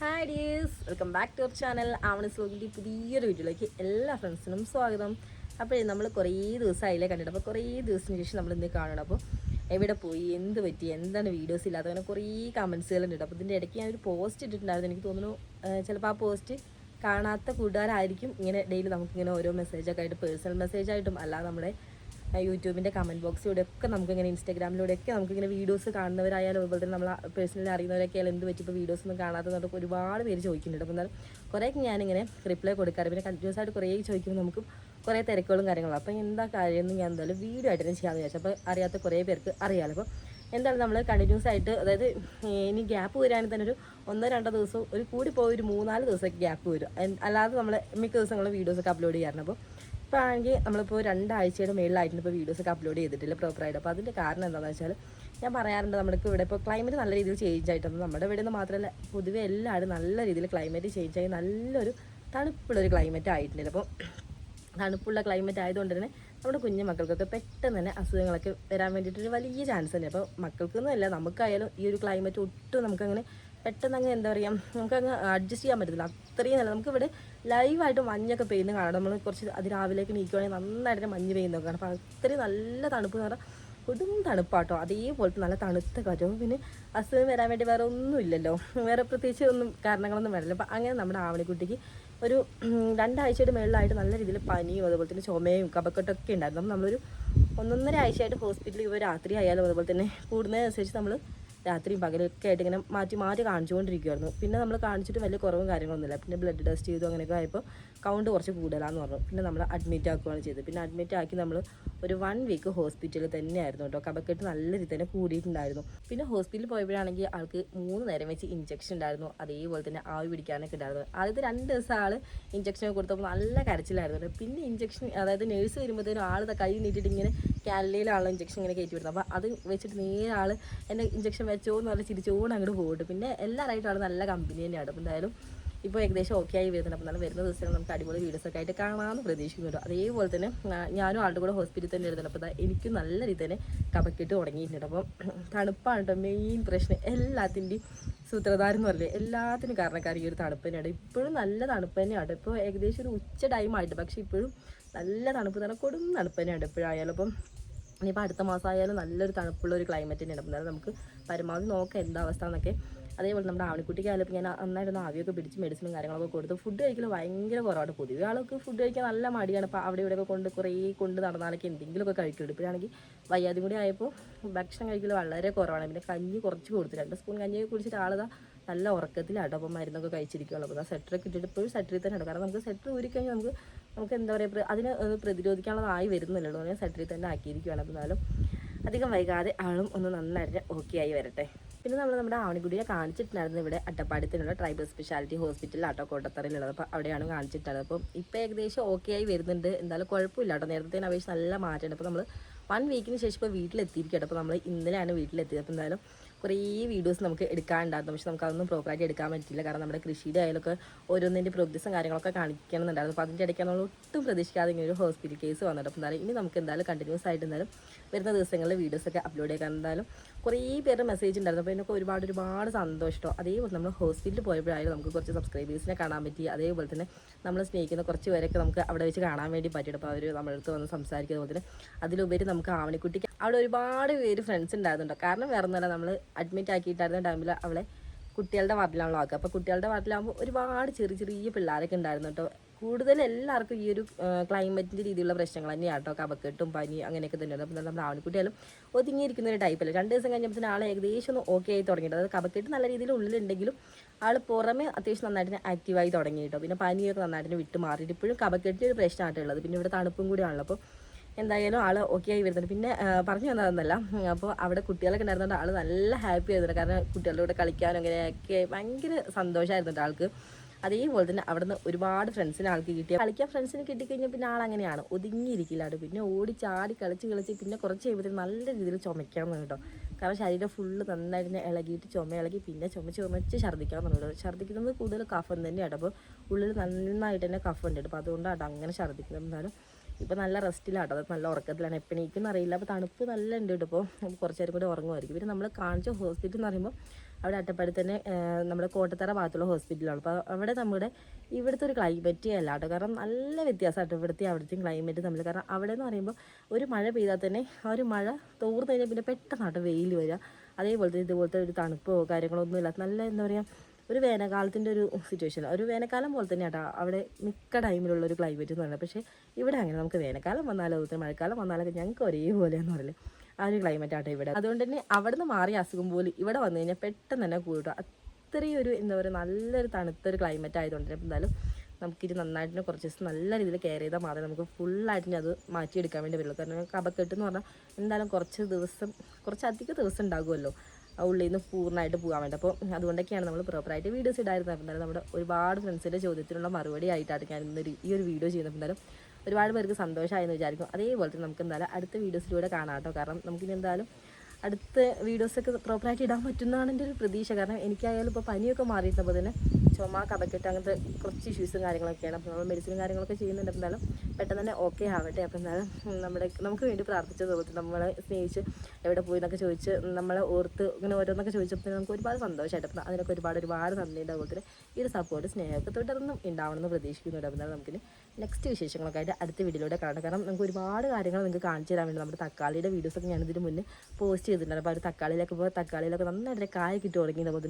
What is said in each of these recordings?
Hi dears welcome back to our channel Avani സ്ലോഗിന്റെ പുതിയൊരു വീഡിയോയിലേക്ക് എല്ലാ ഫ്രണ്ട്സിനും സ്വാഗതം. അപ്പോൾ നമ്മൾ കുറേ ദിവസമായില്ലേ കണ്ടിട്ട്. അപ്പോൾ കുറേ ദിവസത്തിന് ശേഷം നമ്മൾ ഇന്ന് കാണണം. അപ്പോൾ എവിടെ പോയി എന്ത് പറ്റി എന്താണ് വീഡിയോസ് ഇല്ലാത്ത അങ്ങനെ കുറേ കമൻസുകൾ ഉണ്ട് അപ്പോൾ ഇതിന്റെ ഇടയ്ക്ക് ഞാനൊരു പോസ്റ്റ് ഇട്ടിട്ടുണ്ടായിരുന്നു. എനിക്ക് തോന്നുന്നു ചിലപ്പോൾ ആ പോസ്റ്റ് കാണാത്ത കൂട്ടുകാരായിരിക്കും. ഇങ്ങനെ ഡെയിലി നമുക്കിങ്ങനെ ഓരോ മെസ്സേജൊക്കെ ആയിട്ട് പേഴ്സണൽ മെസ്സേജായിട്ടും അല്ലാതെ നമ്മുടെ യൂട്യൂബിന്റെ കമന്റ് ബോക്സിലൂടെ ഒക്കെ നമുക്കിങ്ങനെ ഒക്കെ നമുക്കിങ്ങനെ വീഡിയോസ് കാണുന്നവരായാലും അതുപോലെ തന്നെ നമ്മൾ പേഴ്സണലി അറിയുന്നവരൊക്കെ ആയാലും എന്ത് പറ്റി ഇപ്പോൾ വീഡിയോസ് ഒന്നും കാണാത്തതുകൊണ്ട് ഒരുപാട് പേര് ചോദിക്കുന്നുണ്ട്. അപ്പോൾ എന്നാലും കുറേയൊക്കെ ഞാനിങ്ങനെ റിപ്ലൈ കൊടുക്കാറ്. പിന്നെ കണ്ടിന്യൂസ് ആയിട്ട് കുറേ ചോദിക്കുമ്പോൾ നമുക്ക് കുറേ തിരക്കുകളും കാര്യങ്ങളും. അപ്പോൾ എന്താ കാര്യം എന്ന് ഞാൻ എന്തായാലും വീഡിയോ ആയിട്ട് തന്നെ ചെയ്യാമെന്ന് വിചാരിച്ചു. അപ്പോൾ അറിയാത്ത കുറേ പേർക്ക് അറിയാമല്ലോ അപ്പോൾ എന്താണ് നമ്മൾ കണ്ടിന്യൂസ് ആയിട്ട് അതായത് ഇനി ഗ്യാപ്പ് വരാണെങ്കിൽ തന്നെ ഒരു ഒന്നോ രണ്ടോ ദിവസം ഒരു കൂടി പോയി ഒരു മൂന്നാൽ ദിവസമൊക്കെ ഗ്യാപ്പ് വരും. അല്ലാതെ നമ്മൾ മിക്ക ദിവസങ്ങളും വീഡിയോസൊക്കെ അപ്ലോഡ് ചെയ്യാറുണ്ട് അപ്പോൾ ഇപ്പോൾ നമ്മളിപ്പോൾ രണ്ടാഴ്ചയുടെ മേളിലായിട്ടുണ്ട് ഇപ്പോൾ വീഡിയോസൊക്കെ അപ്ലോഡ് ചെയ്തിട്ടില്ല പ്രോപ്പറായിട്ട് അപ്പോൾ അതിന്റെ കാരണം എന്താണെന്ന് വെച്ചാൽ ഞാൻ പറയാറുണ്ട് നമ്മൾക്ക് ഇവിടെ ഇപ്പോൾ ക്ലൈമറ്റ് നല്ല രീതിയിൽ ചേഞ്ച് ആയിട്ടുണ്ട്. നമ്മുടെ ഇവിടെ നിന്ന് മാത്രമല്ല പൊതുവെ എല്ലാവരും നല്ല രീതിയിൽ ക്ലൈമറ്റ് ചേഞ്ച് ആയി നല്ലൊരു തണുപ്പുള്ളൊരു ക്ലൈമറ്റ് ആയിട്ടുണ്ട് അപ്പോൾ തണുപ്പുള്ള ക്ലൈമറ്റ് ആയതുകൊണ്ട് തന്നെ നമ്മുടെ കുഞ്ഞു മക്കൾക്കൊക്കെ പെട്ടെന്ന് തന്നെ അസുഖങ്ങളൊക്കെ വരാൻ വേണ്ടിയിട്ടൊരു വലിയ ചാൻസ് തന്നെ അപ്പോൾ മക്കൾക്കൊന്നും അല്ല നമുക്കായാലും ഈ ഒരു ക്ലൈമറ്റ് ഒട്ടും നമുക്കങ്ങനെ പെട്ടെന്ന് അങ്ങ് എന്താ പറയുക നമുക്കങ്ങ് അഡ്ജസ്റ്റ് ചെയ്യാൻ പറ്റത്തില്ല. അത്രയും നല്ല നമുക്കിവിടെ ലൈവായിട്ട് മഞ്ഞൊക്കെ പെയ്യുന്ന കാണാം. നമ്മൾ കുറച്ച് അതിരാവിലേക്ക് നീക്കുവാണെങ്കിൽ നന്നായിട്ട് മഞ്ഞ് പെയ്യുന്നൊക്കെ കാണാം. അപ്പോൾ അത്രയും നല്ല തണുപ്പ് എന്ന് പറഞ്ഞാൽ കൊടും തണുപ്പാട്ടോ. അതേപോലത്തെ നല്ല തണുത്ത കാറ്റും. പിന്നെ അസുഖം വരാൻ വേണ്ടി വേറെ ഒന്നും ഇല്ലല്ലോ. വേറെ പ്രത്യേകിച്ച് ഒന്നും കാരണങ്ങളൊന്നും വരില്ല. അപ്പം അങ്ങനെ നമ്മുടെ ആവണിക്കുട്ടിക്ക് ഒരു രണ്ടാഴ്ചയുടെ മുകളിലായിട്ട് നല്ല രീതിയിൽ പനിയും അതുപോലെ തന്നെ ചുമയും കപക്കെട്ടൊക്കെ ഉണ്ടായിരുന്നു. അപ്പം നമ്മളൊരു ഒന്നൊന്നര ആഴ്ചയായിട്ട് ഹോസ്പിറ്റലിൽ ഇപ്പോൾ രാത്രി ആയാലും അതുപോലെ തന്നെ കൂടുന്നതിനനുസരിച്ച് നമ്മൾ രാത്രിയും പകലൊക്കെ ആയിട്ട് ഇങ്ങനെ മാറ്റി മാറ്റി കാണിച്ചുകൊണ്ടിരിക്കുമായിരുന്നു പിന്നെ നമ്മൾ കാണിച്ചിട്ട് വലിയ കുറവും കാര്യങ്ങളൊന്നുമില്ല. പിന്നെ ബ്ലഡ് ടെസ്റ്റ് ചെയ്തു അങ്ങനെയൊക്കെ ആയപ്പോൾ കൗണ്ട് കുറച്ച് കൂടുതലാന്ന് പറഞ്ഞു. പിന്നെ നമ്മൾ അഡ്മിറ്റ് ആക്കുകയാണ് ചെയ്തത്. പിന്നെ അഡ്മിറ്റ് ആക്കി നമ്മൾ ഒരു വൺ വീക്ക് ഹോസ്പിറ്റലിൽ തന്നെയായിരുന്നു കേട്ടോ. കബക്കെട്ട് നല്ല രീതി തന്നെ കൂടിയിട്ടുണ്ടായിരുന്നു. പിന്നെ ഹോസ്പിറ്റലിൽ പോയപ്പോഴാണെങ്കിൽ ആൾക്ക് മൂന്ന് നേരം വെച്ച് ഇഞ്ചക്ഷൻ ഉണ്ടായിരുന്നു. അതേപോലെ തന്നെ ആവി പിടിക്കാനൊക്കെ ഉണ്ടായിരുന്നു. ആദ്യത്തെ രണ്ട് ദിവസം ആൾ ഇഞ്ചക്ഷൻ കൊടുത്തപ്പോൾ നല്ല കരച്ചിലായിരുന്നു പിന്നെ ഇഞ്ചക്ഷൻ അതായത് നേഴ്സ് വരുമ്പോഴത്തേനും ആൾ കൈ നീട്ടിയിട്ട് ഇങ്ങനെ കാലിലാണല്ലോ ഇഞ്ചക്ഷൻ ഇങ്ങനെ കയറ്റി വിടുന്നത് അപ്പോൾ അത് വെച്ചിട്ട് നേരെ ആൾ എന്റെ ഇഞ്ചക്ഷൻ വെച്ചോ എന്ന് പറഞ്ഞ് ചിരിച്ചോണ്ട് അങ്ങോട്ട് പോയിട്ട് പിന്നെ എല്ലാവരായിട്ടും ആൾ നല്ല കമ്പനി തന്നെയാണ് അപ്പോൾ എന്തായാലും ഇപ്പോൾ ഏകദേശം ഓക്കെ ആയി വരുന്നുണ്ട്. അപ്പോൾ നല്ല വരുന്ന ദിവസങ്ങൾ നമുക്ക് അടിപൊളി വീഡിയോസ് ഒക്കെ ആയിട്ട് കാണാമെന്ന് പ്രതീക്ഷിക്കുന്നുണ്ട് അതേപോലെ തന്നെ ഞാനും ആളുടെ കൂടെ ഹോസ്പിറ്റലിൽ തന്നെ ഇരുന്നുണ്ട് അപ്പോൾ എനിക്കും നല്ല രീതി തന്നെ കപക്കിട്ട് തുടങ്ങിയിട്ടുണ്ട്. അപ്പം തണുപ്പാണ് മെയിൻ പ്രശ്നം. എല്ലാത്തിന്റെയും സൂത്രധാരം എന്ന് പറഞ്ഞാൽ എല്ലാത്തിനും കാരണക്കാരി ഈ ഒരു തണുപ്പ് തന്നെയാണ് ഇപ്പോഴും നല്ല തണുപ്പ് തന്നെയാണ് ഇപ്പോൾ ഏകദേശം ഒരു ഉച്ച ടൈമായിട്ട് പക്ഷേ ഇപ്പോഴും നല്ല തണുപ്പ് തന്നെ കൊടും തണുപ്പ് തന്നെയാണ് ഇപ്പോഴായാലും. അപ്പം ഇനിയിപ്പോൾ അടുത്ത മാസമായാലും നല്ലൊരു തണുപ്പുള്ള ഒരു ക്ലൈമറ്റ് തന്നെയാണ്. അപ്പം നമുക്ക് പരമാവധി നോക്കാം എന്താ അവസ്ഥ എന്നൊക്കെ. അതേപോലെ നമ്മുടെ ആവണിക്കുട്ടിക്ക് ആയാലും ഞാൻ നന്നായിട്ടൊന്ന് ആവിയൊക്കെ പിടിച്ച് മെഡിസിനും കാര്യങ്ങളൊക്കെ കൊടുത്ത് ഫുഡ് കഴിക്കൽ ഭയങ്കര കുറവാണ്. പൊതുവെ ആൾക്ക് ഫുഡ് കഴിക്കാൻ നല്ല മടിയാണ്. അപ്പോൾ അവിടെ ഇവിടെയൊക്കെ കൊണ്ട് കുറേ കൊണ്ട് നടന്നാലൊക്കെ എന്തെങ്കിലുമൊക്കെ കഴിക്കുള്ളൂ ഇപ്പോഴാണെങ്കിൽ വയ്യാതും കൂടി ആയപ്പോൾ ഭക്ഷണം കഴിക്കൽ വളരെ കുറവാണ്. പിന്നെ കഞ്ഞി കുറച്ച് കൊടുത്തു രണ്ട് സ്പൂൺ കഞ്ഞിയൊക്കെ കുടിച്ചിട്ട് ആളതാ നല്ല ഉറക്കത്തിൽ അപ്പോൾ മരുന്നൊക്കെ കഴിച്ചിരിക്കുകയുള്ളൂ അപ്പോൾ സെറ്ററൊക്കെ ഇട്ടിട്ട് ഇപ്പോഴും സെറ്ററിൽ തന്നെയാണ്. കാരണം നമുക്ക് സെറ്റർ ഊരിക്കഴിഞ്ഞാൽ നമുക്ക് നമുക്ക് എന്താ പറയുക അതിന് പ്രതിരോധിക്കാനുള്ളതായി വരുന്നില്ലല്ലോ. ഞാൻ സെറ്ററിൽ തന്നെ ആക്കിയിരിക്കുകയാണ്. അപ്പോൾ എന്നാലും അധികം വൈകാതെ ആളും ഒന്ന് നന്നായിട്ട് ഓക്കെ ആയി വരട്ടെ. പിന്നെ നമ്മൾ നമ്മുടെ ആവണിക്കുടിയെ കാണിച്ചിട്ടുണ്ടായിരുന്നു ഇവിടെ അട്ടപ്പാടത്തിനുള്ള ട്രൈബൽ സ്പെഷ്യാലിറ്റി ഹോസ്പിറ്റലിൽ ആട്ടോ കോട്ടത്തറയിലുള്ളത്. അപ്പോൾ അവിടെയാണ് കാണിച്ചിട്ടുള്ളത്. അപ്പം ഇപ്പോൾ ഏകദേശം ഓക്കെ ആയി വരുന്നുണ്ട്. എന്തായാലും കുഴപ്പമില്ല കേട്ടോ. നേരത്തെ അപേക്ഷിച്ച് നല്ല മാറ്റമുണ്ട്. അപ്പോൾ നമ്മൾ വൺ വീക്കിന് ശേഷം ഇപ്പോൾ വീട്ടിലെത്തിയിരിക്കട്ടോ അപ്പോൾ നമ്മൾ ഇന്നലെയാണ് വീട്ടിലെത്തിയത്. അപ്പോൾ എന്തായാലും കുറേ വീഡിയോസ് നമുക്ക് എടുക്കാനുണ്ടായിരുന്നു. പക്ഷെ നമുക്ക് അതൊന്നും പ്രോപ്പറായിട്ട് എടുക്കാൻ പറ്റില്ല കാരണം നമ്മുടെ കൃഷിയുടെ ആയാലൊക്കെ ഓരോന്നിന്റെ പ്രോഗ്രസും കാര്യങ്ങളൊക്കെ കാണിക്കണമെന്നുണ്ടായിരുന്നു. അപ്പോൾ അതിന്റെ ഇടയ്ക്ക് നമ്മൾ ഒട്ടും പ്രതീക്ഷിക്കാതെ ഇങ്ങനെ ഒരു ഹോസ്പിറ്റൽ കേസ് വന്നിട്ട് അപ്പോൾ എന്തായാലും ഇനി നമുക്ക് എന്തായാലും കണ്ടിന്യൂസ് ആയിട്ട് എന്തായാലും വരുന്ന ദിവസങ്ങളിൽ വീഡിയോസൊക്കെ അപ്ലോഡ് ചെയ്യാൻ എന്തായാലും കുറേ പേരുടെ മെസ്സേജ് ഉണ്ടായിരുന്നു. അപ്പോൾ എന്നൊക്കെ ഒരുപാട് ഒരുപാട് സന്തോഷമോ അതേപോലെ നമ്മൾ ഹോസ്പിറ്റലിൽ പോയപ്പോഴായാലും നമുക്ക് കുറച്ച് സബ്സ്ക്രൈബേഴ്സിനെ കാണാൻ പറ്റി. അതേപോലെ തന്നെ നമ്മൾ സ്നേഹിക്കുന്ന കുറച്ച് പേരൊക്കെ നമുക്ക് അവിടെ വെച്ച് കാണാൻ വേണ്ടി പറ്റിയിട്ട് അപ്പോൾ അവർ നമ്മളടുത്ത് വന്ന് സംസാരിക്കുന്ന പോലെ. തന്നെ അതിലുപരി നമുക്ക് ആവണിക്കുട്ടിക്ക് അവിടെ ഒരുപാട് പേര് ഫ്രണ്ട്സ് ഉണ്ടായിരുന്നുണ്ടോ കാരണം വേറെ നമ്മൾ അഡ്മിറ്റ് ആക്കിയിട്ടായിരുന്ന ടൈമിൽ അവളെ കുട്ടികളുടെ വാർഡിലാണല്ലോ ആക്കുക അപ്പോൾ കുട്ടികളുടെ വാർഡിലാകുമ്പോൾ ഒരുപാട് ചെറിയ ചെറിയ പിള്ളേരൊക്കെ ഉണ്ടായിരുന്നു കേട്ടോ. കൂടുതൽ എല്ലാവർക്കും ഈ ഒരു ക്ലൈമറ്റിന്റെ രീതിയിലുള്ള പ്രശ്നങ്ങൾ തന്നെയാണ് കേട്ടോ കവക്കെട്ടും പനി അങ്ങനെയൊക്കെ തന്നെയാണ്. അപ്പോൾ നമ്മുടെ ആവണിക്കുട്ടിയാലും ഒതുങ്ങിയിരിക്കുന്ന ഒരു ടൈപ്പല്ല രണ്ട് ദിവസം കഴിഞ്ഞപ്പോൾ ആൾ ഏകദേശം ഒന്ന് ഓക്കെ ആയി തുടങ്ങിയിട്ട് അതായത് കവക്കെട്ട് നല്ല രീതിയിൽ ഉള്ളിലുണ്ടെങ്കിലും ആൾ പുറമെ അത്യാവശ്യം നന്നായിട്ട് ആക്റ്റീവായി തുടങ്ങി കേട്ടോ പിന്നെ പനിയൊക്കെ നന്നായിട്ട് വിട്ട് മാറിയിട്ട് ഇപ്പോഴും കവക്കെട്ടിന്റെ ഒരു പ്രശ്നമായിട്ട് ഉള്ളത്. പിന്നെ ഇവിടെ തണുപ്പും കൂടിയാണല്ലോ അപ്പോൾ എന്തായാലും ആൾ ഓക്കെ ആയി വരുന്നുണ്ട്. പിന്നെ പറഞ്ഞു തന്നതെന്നല്ല അപ്പോൾ അവിടെ കുട്ടികളൊക്കെ ഉണ്ടായിരുന്നുകൊണ്ട് ആൾ നല്ല ഹാപ്പി ആയിരുന്നു. കാരണം കുട്ടികളുടെ കൂടെ കളിക്കാനും അങ്ങനെയൊക്കെ ഭയങ്കര സന്തോഷമായിരുന്നു ആൾക്ക്. അതേപോലെ തന്നെ അവിടുന്ന് ഒരുപാട് ഫ്രണ്ട്സിന് ആൾക്ക് കിട്ടി. കളിക്കാൻ ഫ്രണ്ട്സിന് കിട്ടിക്കഴിഞ്ഞാൽ പിന്നെ ആൾ അങ്ങനെയാണ്. ഒതുങ്ങിയിരിക്കില്ലാണ്ട് പിന്നെ ഓടി ചാടി കളിച്ച് കളിച്ച് പിന്നെ കുറച്ച് കഴിയുമ്പോഴത്തേക്കും നല്ല രീതിയിൽ ചുമയ്ക്കാൻ കേട്ടോ. കാരണം ശരീരം ഫുള്ള് നന്നായിട്ട് ഇങ്ങനെ ഇളകിയിട്ട് ചുമ ഇളകി പിന്നെ ചുമ ചുമച്ച് ഛർദ്ദിക്കാൻ തുടങ്ങി ഛർദ്ദിക്കുന്നത് കൂടുതൽ കഫം തന്നെയാണ്. അപ്പോൾ ഉള്ളിൽ നന്നായിട്ട് തന്നെ കഫം ഉണ്ട്. അപ്പോൾ അതുകൊണ്ടാണ് അങ്ങനെ ഛർദ്ദിക്കുന്നത്. എന്നാലും ഇപ്പോൾ നല്ല റെസ്റ്റിലാട്ടോ. അത് നല്ല ഉറക്കത്തിലാണ്. എപ്പോഴേക്കും അറിയില്ല. അപ്പോൾ തണുപ്പ് നല്ല ഉണ്ട് കേട്ടോ. ഇപ്പോൾ കുറച്ച് നേരം കൂടി ഉറങ്ങുമായിരിക്കും. പിന്നെ നമ്മൾ കാണിച്ച ഹോസ്പിറ്റൽ എന്ന് പറയുമ്പോൾ അവിടെ അട്ടപ്പാടി തന്നെ നമ്മുടെ കോട്ടത്തറ ഭാഗത്തുള്ള ഹോസ്പിറ്റലാണ്. അപ്പോൾ അവിടെ നമ്മുടെ ഇവിടുത്തെ ഒരു ക്ലൈമറ്റേ അല്ല കേട്ടോ. കാരണം നല്ല വ്യത്യാസമായിട്ട് ഇവിടുത്തെ അവിടുത്തെയും ക്ലൈമറ്റ് തമ്മിൽ കാരണം അവിടെ എന്ന് പറയുമ്പോൾ ഒരു മഴ പെയ്താൽ തന്നെ ആ ഒരു മഴ തോർന്നു കഴിഞ്ഞാൽ പിന്നെ പെട്ടെന്നാട്ടോ വെയിൽ വരിക അതേപോലെ തന്നെ ഇതുപോലത്തെ ഒരു തണുപ്പോ കാര്യങ്ങളോ ഒന്നും ഇല്ലാത്ത നല്ല എന്താ പറയുക ഒരു വേനൽക്കാലത്തിന്റെ ഒരു സിറ്റുവേഷൻ ഒരു വേനൽക്കാലം പോലെ തന്നെ കേട്ടോ അവിടെ മിക്ക ടൈമിലുള്ള ഒരു ക്ലൈമറ്റ് എന്ന് പറയുന്നത്. പക്ഷേ ഇവിടെ അങ്ങനെ നമുക്ക് വേനൽക്കാലം വന്നാലോ അതുപോലെ മഴക്കാലം വന്നാലൊക്കെ ഞങ്ങൾക്ക് ഒരേപോലെയാണെന്ന് പറയില്ലേ ആ ഒരു ക്ലൈമറ്റ് ആട്ടെ ഇവിടെ. അതുകൊണ്ട് തന്നെ അവിടെ നിന്ന് മാറിയ അസുഖം പോലും ഇവിടെ വന്നു കഴിഞ്ഞാൽ പെട്ടെന്ന് തന്നെ കൂടും അത്രയും ഒരു എന്താ പറയുക നല്ലൊരു തണുത്തൊരു ക്ലൈമറ്റ് ആയതുകൊണ്ട് എന്തായാലും നമുക്കിത് നന്നായിട്ട് കുറച്ച് ദിവസം നല്ല രീതിയിൽ കെയർ ചെയ്താൽ മാത്രമേ നമുക്ക് ഫുള്ളായിട്ട് അത് മാറ്റിയെടുക്കാൻ വേണ്ടി വരുള്ളൂ കാരണം കപക്കെട്ട് എന്ന് പറഞ്ഞാൽ എന്തായാലും കുറച്ച് ദിവസം കുറച്ച് അധികം ദിവസം ഉണ്ടാകുമല്ലോ ആ ഉള്ളിൽ നിന്ന് പൂർണമായിട്ട് പോകാൻ വേണ്ടി. അപ്പോൾ അതുകൊണ്ടൊക്കെയാണ് നമ്മൾ പ്രോപ്പറായിട്ട് വീഡിയോസ് ഇടായിരുന്നത് അപ്പം എന്തായാലും നമ്മുടെ ഒരുപാട് ഫ്രണ്ട്സിന്റെ ചോദ്യത്തിനുള്ള മറുപടി ആയിട്ടാണ് ഞാൻ ഇന്നൊരു ഈ ഒരു വീഡിയോ ചെയ്യുന്നത്. എന്തായാലും ഒരുപാട് പേർക്ക് സന്തോഷമായെന്ന് വിചാരിക്കും. അതേപോലെ തന്നെ നമുക്ക് എന്തായാലും അടുത്ത വീഡിയോസിലൂടെ കാണാം കേട്ടോ. കാരണം നമുക്കിനി എന്തായാലും അടുത്ത വീഡിയോസൊക്കെ പ്രോപ്പറായിട്ട് ഇടാൻ പറ്റുന്നതാണ് എന്റെ ഒരു പ്രതീക്ഷ. കാരണം എനിക്കായാലും ഇപ്പോൾ പനിയൊക്കെ മാറിയിട്ടപ്പോൾ തന്നെ ചുമ കഥക്കെട്ട് അങ്ങനത്തെ കുറച്ച് ഇഷ്യൂസും കാര്യങ്ങളൊക്കെയാണ്. അപ്പോൾ നമ്മൾ മെഡിസിനും കാര്യങ്ങളൊക്കെ ചെയ്യുന്നുണ്ട്. എന്തായാലും പെട്ടെന്ന് തന്നെ ഓക്കെ ആവട്ടെ. അപ്പോൾ എന്തായാലും നമ്മുടെ നമുക്ക് വേണ്ടി പ്രാർത്ഥിച്ച ദൈവത്തിൽ നമ്മളെ സ്നേഹിച്ച് എവിടെ പോയി എന്നൊക്കെ ചോദിച്ച് നമ്മളെ ഓർത്ത് ഇങ്ങനെ ഓരോന്നൊക്കെ ചോദിച്ചപ്പോൾ നമുക്ക് ഒരുപാട് സന്തോഷമായിട്ട് അപ്പോൾ അതിനൊക്കെ ഒരുപാട് ഒരുപാട് നന്ദിയുണ്ട് അതുപോലെ തന്നെ ഈ ഒരു സപ്പോർട്ട് സ്നേഹമൊക്കെ തുടർന്നും ഉണ്ടാവണമെന്ന് പ്രതീക്ഷിക്കുന്നുണ്ട്. അപ്പോൾ നമുക്കിനി നെക്സ്റ്റ് വിശേഷങ്ങളൊക്കെ ആയിട്ട് അടുത്ത വീഡിയോയിലൂടെ കാണാം. കാരണം നമുക്ക് ഒരുപാട് കാര്യങ്ങൾ നിങ്ങൾക്ക് കാണിച്ചു തരാൻ വേണ്ടി നമ്മുടെ തക്കാളിയുടെ വീഡിയോസൊക്കെ ഞാൻ ഇതിന് മുന്നേ പോസ്റ്റ് ചെയ്തിട്ടുണ്ട്. അപ്പോൾ അത് തക്കാളിയിലൊക്കെ പോകുമ്പോൾ തക്കാളിയിലൊക്കെ നന്നായിട്ട് കായ കിട്ടി തുടങ്ങി. അപ്പോൾ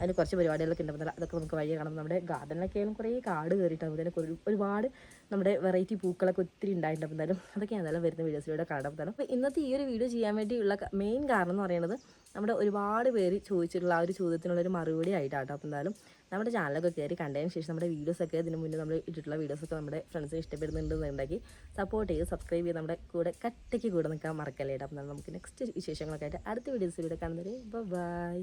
അതിന് കുറച്ച് പരിപാടികളൊക്കെ ഉണ്ട്. അപ്പോൾ അതൊക്കെ നമുക്ക് വഴി കാണാം. നമ്മുടെ ഗാർഡനിലൊക്കെ ആയാലും കുറേ കാട് കയറിയിട്ട് അതുപോലെ തന്നെ ഒരു- ഒരുപാട് നമ്മുടെ വെറൈറ്റി പൂക്കളൊക്കെ ഒത്തിരി ഉണ്ടായിട്ടുണ്ട്. അപ്പോൾ എന്തായാലും അതൊക്കെ എന്തായാലും വരുന്ന വീഡിയോസിലൂടെ കാണാം. അപ്പോൾ ഇന്നത്തെ ഈ ഒരു വീഡിയോ ചെയ്യാൻ വേണ്ടിയുള്ള മെയിൻ കാരണം എന്ന് പറയുന്നത് നമ്മുടെ ഒരുപാട് പേര് ചോദിച്ചിട്ടുള്ള ആ ഒരു ചോദ്യത്തിനുള്ളൊരു മറുപടി ആയിട്ടാട്ടോ അപ്പോൾ എന്തായാലും നമ്മുടെ ചാനലൊക്കെ കയറി കണ്ടതിന് ശേഷം നമ്മുടെ വീഡിയോസൊക്കെ ഇതിന് മുന്നേ നമ്മൾ ഇട്ടിട്ടുള്ള വീഡിയോസൊക്കെ നമ്മുടെ ഫ്രണ്ട്സിന് ഇഷ്ടപ്പെടുന്നുണ്ടെന്നുണ്ടെങ്കിൽ സപ്പോർട്ട് ചെയ്ത് സബ്സ്ക്രൈബ് ചെയ്ത് നമ്മുടെ കൂടെ കട്ടയ്ക്ക് കൂടെ നിൽക്കാൻ മറക്കല്ലേ അപ്പം നമുക്ക് നെക്സ്റ്റ് വിശേഷങ്ങളൊക്കെ ആയിട്ട് അടുത്ത വീഡിയോസിലൂടെ കാണുന്നത് ബൈ